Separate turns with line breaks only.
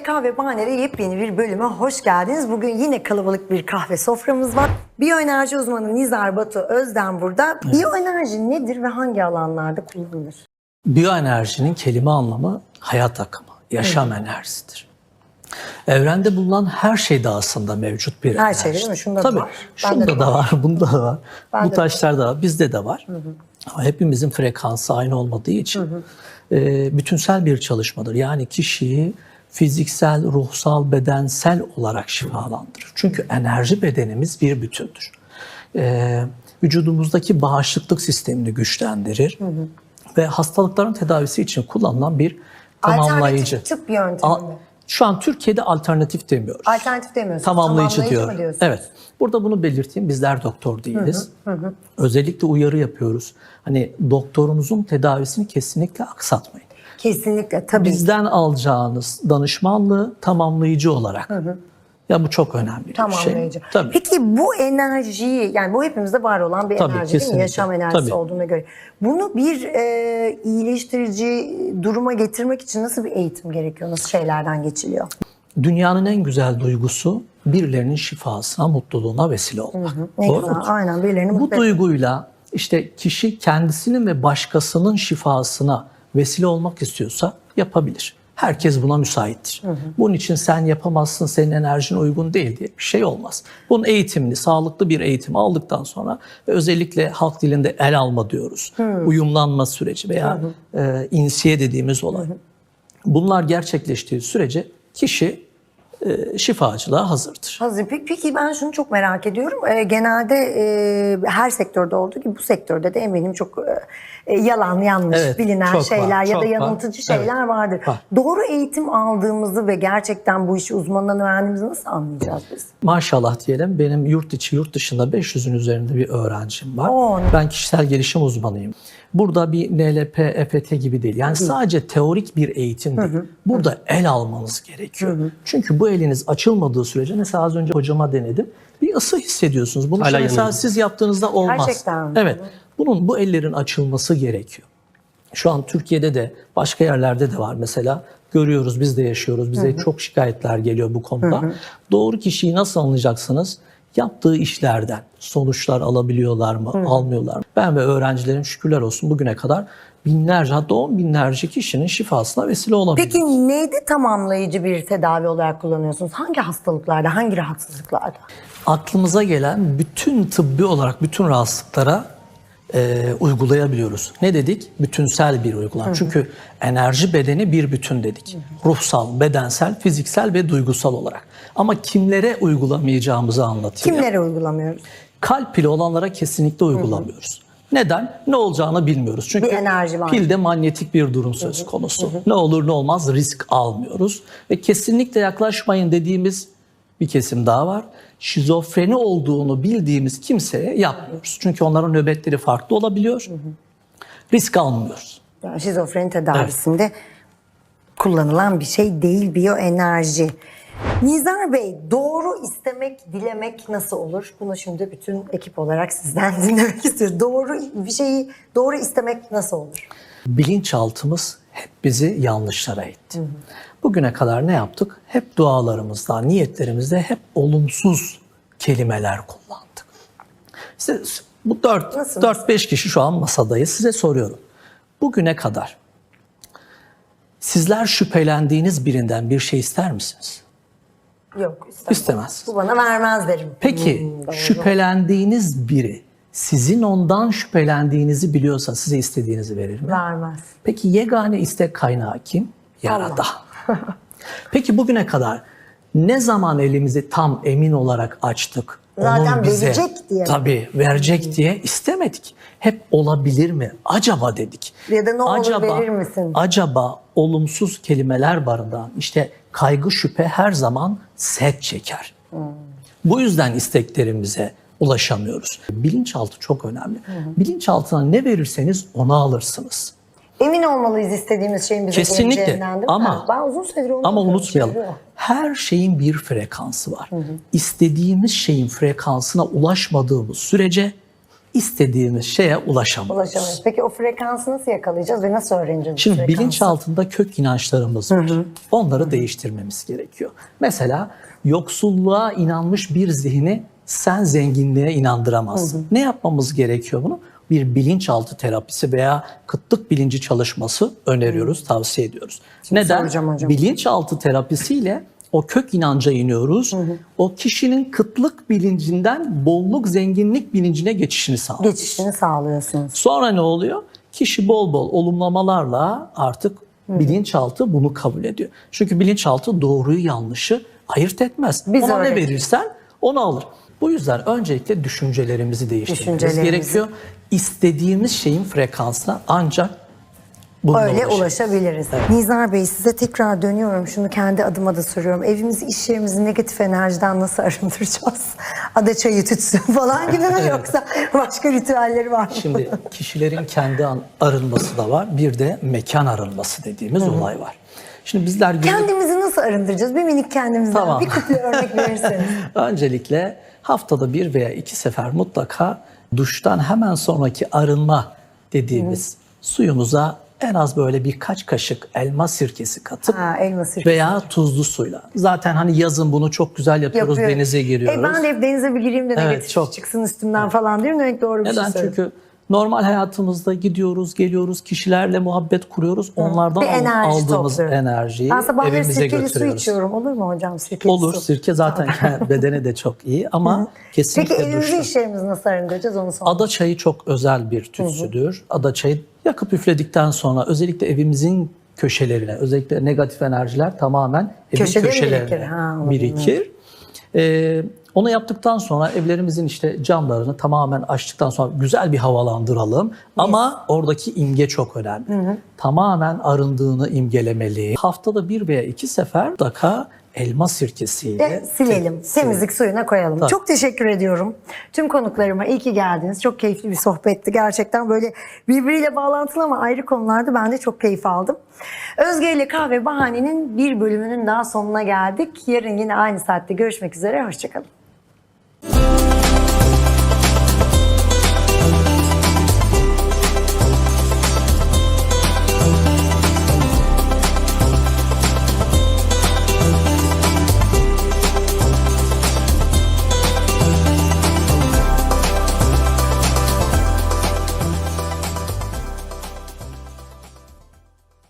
Çay Kahve Bahane'de yepyeni bir bölüme hoş geldiniz. Bugün yine kalabalık bir kahve soframız var. Biyoenerji uzmanı Nizar Batu Özden burada. Biyoenerji nedir ve hangi alanlarda kullanılır?
Biyoenerjinin kelime anlamı hayat akımı, yaşam enerjisidir. Evrende bulunan her şeyde aslında mevcut bir
Her
enerji.
şey değil mi? Şunda da
Tabii,
var. Bende
Şunda
de
da var, bunda da var.
Bende
Bu
de
taşlarda var, bizde de var. Ama hepimizin frekansı aynı olmadığı için e, bütünsel bir çalışmadır. Yani kişiyi fiziksel, ruhsal, bedensel olarak şifalandırır. Çünkü enerji bedenimiz bir bütündür. E, vücudumuzdaki bağışıklık sistemini güçlendirir ve hastalıkların tedavisi için kullanılan bir tamamlayıcı.
Alternatif tıp yöntemi
A-
mi?
Şu an Türkiye'de alternatif demiyoruz.
Alternatif demiyorsunuz.
Tamamlayıcı, diyorum.
diyorsunuz?
Evet. Burada bunu belirteyim. Bizler doktor değiliz. Özellikle uyarı yapıyoruz. Hani doktorunuzun tedavisini kesinlikle aksatmayın.
Kesinlikle tabii.
Bizden alacağınız danışmanlığı tamamlayıcı olarak. Ya bu çok önemli bir
Tamamlayıcı.
şey. Tabii.
Peki bu enerjiyi yani bu hepimizde var olan bir
Tabii,
enerji değil mi?
kesinlikle.
Yaşam enerjisi
Tabii.
olduğuna göre. Bunu bir e, iyileştirici duruma getirmek için nasıl bir eğitim gerekiyor? Nasıl şeylerden geçiliyor?
Dünyanın en güzel duygusu birilerinin şifasına, mutluluğuna vesile olmak.
Ne
Doğru
güzel. Aynen birilerini
Bu
mutlu
duyguyla işte kişi kendisinin ve başkasının şifasına vesile olmak istiyorsa yapabilir. Herkes buna müsaittir. Bunun için sen yapamazsın, senin enerjin uygun değil diye bir şey olmaz. Bunun eğitimini, sağlıklı bir eğitim aldıktan sonra ve özellikle halk dilinde el alma diyoruz. Uyumlanma süreci veya e, insiye dediğimiz olay. Bunlar gerçekleştiği sürece kişi e, şifacılığa hazırdır.
Hazır. Peki, peki ben şunu çok merak ediyorum. Ee, genelde e, her sektörde olduğu gibi bu sektörde de eminim çok e, yalan, yanlış,
Evet,
bilinen şeyler
var,
ya da
çok var.
yanıltıcı şeyler
Evet,
vardır.
var.
Doğru eğitim aldığımızı ve gerçekten bu işi uzmanından öğrendiğimizi nasıl anlayacağız biz?
Maşallah diyelim benim yurt içi yurt dışında 500'ün üzerinde bir öğrencim var.
Oo.
Ben kişisel gelişim uzmanıyım. Burada bir NLP, EFT gibi değil. Yani sadece teorik bir eğitim değil. Burada el almanız gerekiyor. Çünkü bu eliniz açılmadığı sürece mesela az önce hocama denedim. Bir ısı hissediyorsunuz. Bunu
Hala
mesela
yanıyor.
siz yaptığınızda olmaz.
Gerçekten mi?
Evet. Bunun bu ellerin açılması gerekiyor. Şu an Türkiye'de de başka yerlerde de var mesela. Görüyoruz, biz de yaşıyoruz. Bize çok şikayetler geliyor bu konuda. Doğru kişiyi nasıl anlayacaksınız? Yaptığı işlerden sonuçlar alabiliyorlar mı, almıyorlar mı? Ben ve öğrencilerim şükürler olsun bugüne kadar binlerce hatta on binlerce kişinin şifasına vesile olabiliyor.
Peki neydi tamamlayıcı bir tedavi olarak kullanıyorsunuz? Hangi hastalıklarda, hangi rahatsızlıklarda?
aklımıza gelen bütün tıbbi olarak bütün rahatsızlıklara e, uygulayabiliyoruz. Ne dedik? Bütünsel bir uygulama. Çünkü enerji bedeni bir bütün dedik. Ruhsal, bedensel, fiziksel ve duygusal olarak. Ama kimlere uygulamayacağımızı anlatayım.
Kimlere uygulamıyoruz?
Kalp pili olanlara kesinlikle uygulamıyoruz. Neden? Ne olacağını bilmiyoruz. Çünkü
Bir enerji var.
pilde manyetik bir durum söz konusu. Ne olur ne olmaz risk almıyoruz. Ve kesinlikle yaklaşmayın dediğimiz bir kesim daha var. Şizofreni olduğunu bildiğimiz kimseye yapmıyoruz. Çünkü onların nöbetleri farklı olabiliyor. Risk almıyoruz.
Yani şizofreni tedavisinde kullanılan bir şey değil biyoenerji. Nizar Bey, doğru istemek, dilemek nasıl olur? Bunu şimdi bütün ekip olarak sizden dinlemek istiyoruz. Doğru bir şeyi doğru istemek nasıl olur?
Bilinçaltımız hep bizi yanlışlara itti. Bugüne kadar ne yaptık? Hep dualarımızda, niyetlerimizde hep olumsuz kelimeler kullandık. Size bu
Nasıl?
4-5 kişi şu an masadayız. Size soruyorum. Bugüne kadar sizler şüphelendiğiniz birinden bir şey ister misiniz?
Yok istemem.
İstemez.
Bu bana vermez derim.
Peki
Hmm,
şüphelendiğiniz biri sizin ondan şüphelendiğinizi biliyorsa size istediğinizi verir mi?
Vermez.
Peki yegane istek kaynağı kim? Yaradan. Peki bugüne kadar ne zaman elimizi tam emin olarak açtık?
Zaten verecek diye?
Tabii verecek diye istemedik. Hep olabilir mi? Acaba dedik.
Ya da ne olur verir misin?
Acaba olumsuz kelimeler barındıran işte kaygı şüphe her zaman set çeker. Bu yüzden isteklerimize ulaşamıyoruz. Bilinçaltı çok önemli. Bilinçaltına ne verirseniz onu alırsınız.
Emin olmalıyız istediğimiz şeyin bize
Kesinlikle.
geleceğinden değil mi?
Ama-
ben uzun süredir onu
Ama unutmayalım.
Seviyorum.
Her şeyin bir frekansı var. İstediğimiz şeyin frekansına ulaşmadığımız sürece istediğimiz şeye ulaşamıyoruz.
Ulaşamıyoruz. Peki o frekansı nasıl yakalayacağız ve nasıl öğreneceğiz?
Şimdi
frekansı?
bilinç altında kök inançlarımız var. Onları değiştirmemiz gerekiyor. Mesela yoksulluğa inanmış bir zihni sen zenginliğe inandıramazsın. Ne yapmamız gerekiyor bunu? Bir bilinçaltı terapisi veya kıtlık bilinci çalışması öneriyoruz, tavsiye ediyoruz. Neden?
soracağım hocam.
Bilinçaltı terapisiyle o kök inanca iniyoruz. O kişinin kıtlık bilincinden bolluk, zenginlik bilincine geçişini sağlıyoruz.
Geçişini sağlıyorsunuz.
Sonra ne oluyor? Kişi bol bol olumlamalarla artık bilinçaltı bunu kabul ediyor. Çünkü bilinçaltı doğruyu yanlışı ayırt etmez.
Biz
Ona
öyle.
ne verirsen onu alır. Bu yüzden öncelikle düşüncelerimizi değiştirmemiz
Düşüncelerimizi.
gerekiyor. İstediğimiz şeyin frekansına ancak bununla
Öyle
ulaşırız.
ulaşabiliriz. Nizar Bey size tekrar dönüyorum. Şunu kendi adıma da soruyorum. Evimizi, iş yerimizi negatif enerjiden nasıl arındıracağız? Ada çayı tütsün falan gibi mi yoksa başka ritüelleri var mı?
Şimdi kişilerin kendi arınması da var. Bir de mekan arınması dediğimiz olay var. Şimdi bizler günlük
Kendimizi nasıl arındıracağız? Bir minik kendimizden
Tamam.
bir kuple örnek verirseniz.
Öncelikle haftada bir veya iki sefer mutlaka duştan hemen sonraki arınma dediğimiz suyumuza en az böyle birkaç kaşık elma sirkesi katıp
Ha, elma sirkesi.
veya tuzlu suyla. Zaten hani yazın bunu çok güzel yapıyoruz,
Yapıyorum.
denize giriyoruz.
E ben de hep denize bir gireyim de
Evet,
negatif
çok.
çıksın üstümden falan diyorum. Demek doğru bir
Neden?
şey söylüyorsun.
Çünkü normal hayatımızda gidiyoruz, geliyoruz, kişilerle muhabbet kuruyoruz. Onlardan
Bir enerji
aldığımız
topluyorum.
enerjiyi
Ben sabahları
evimize
sirkeli su
götürüyoruz.
içiyorum. Olur mu hocam sirkeli
Olur,
su?
sirke zaten bedene de çok iyi ama kesinlikle
Peki evimizi
duşta.
iş yerimizi nasıl arındıracağız onu sonra.
Ada çayı çok özel bir tütsüdür. Ada çayı yakıp üfledikten sonra özellikle evimizin köşelerine, özellikle negatif enerjiler tamamen evin
Köşede mi
köşelerine
birikir? Ha,
birikir. Ee, onu yaptıktan sonra evlerimizin işte camlarını tamamen açtıktan sonra güzel bir havalandıralım. Ama oradaki imge çok önemli. Tamamen arındığını imgelemeli. Haftada bir veya iki sefer mutlaka elma sirkesiyle
de silelim. Temizlik suyuna koyalım.
Tabii.
Çok teşekkür ediyorum. Tüm konuklarıma iyi ki geldiniz. Çok keyifli bir sohbetti. Gerçekten böyle birbiriyle bağlantılı ama ayrı konularda ben de çok keyif aldım. Özge ile Kahve Bahane'nin bir bölümünün daha sonuna geldik. Yarın yine aynı saatte görüşmek üzere. Hoşçakalın.